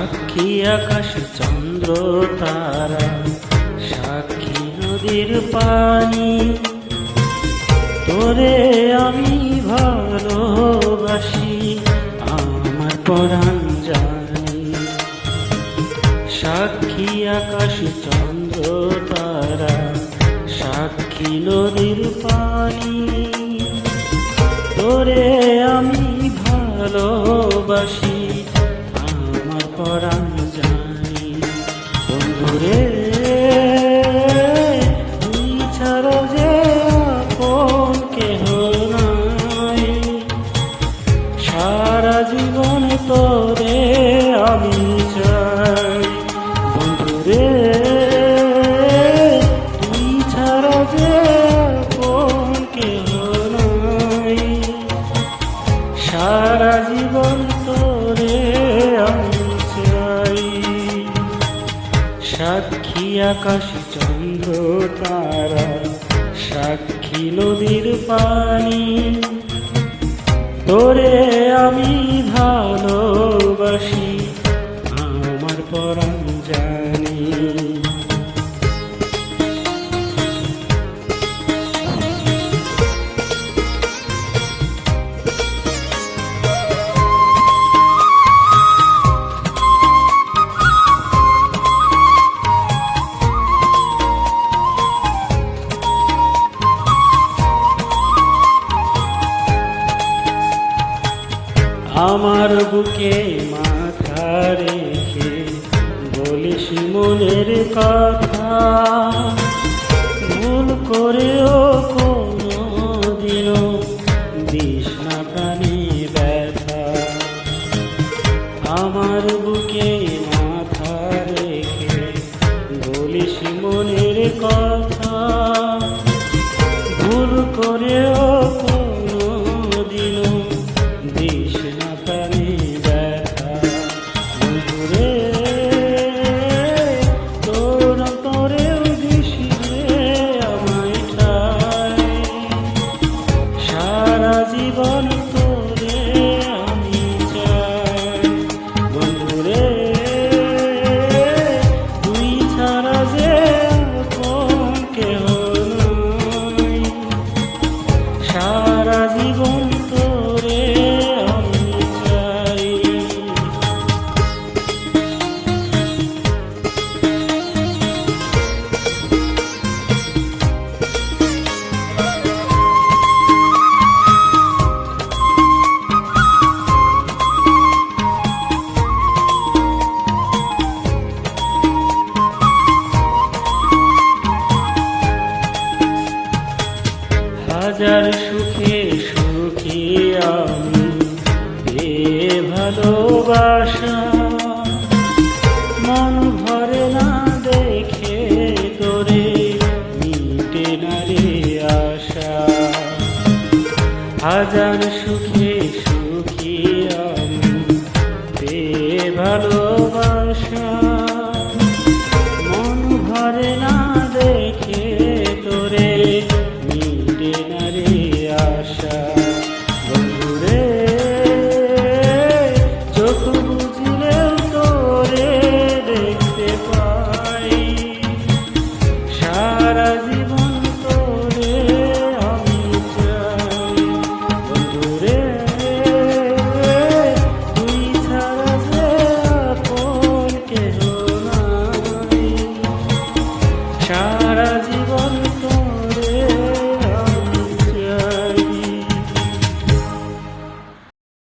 সাক্ষী আকাশ চন্দ্র তারা, সাক্ষী নদীর পানি। তোরে আমি ভালোবাসি, আমার পরাণ জানি। সাক্ষী আকাশ চন্দ্র তারা, সাক্ষী নদীর পানি। তোরে আমি ভালোবাসি পরাণ জানি। বন্ধুরে তুই যে সারা জীবন সাক্ষী আকাশ চন্দ্র তারা সাক্ষী নদীর পানি। তোরে আমি আমার বুকে মাথা রেখে বলিস মনের কথা। ভুল করেও জীবন তোরে আমি চাই। হাজার ভালোবাসা। মন ভরে না দেখে তোরে মিটে না রে আশা। হাজার সুখে সুখী আমি ভালোবাসা। আপন কেহ নাই সারা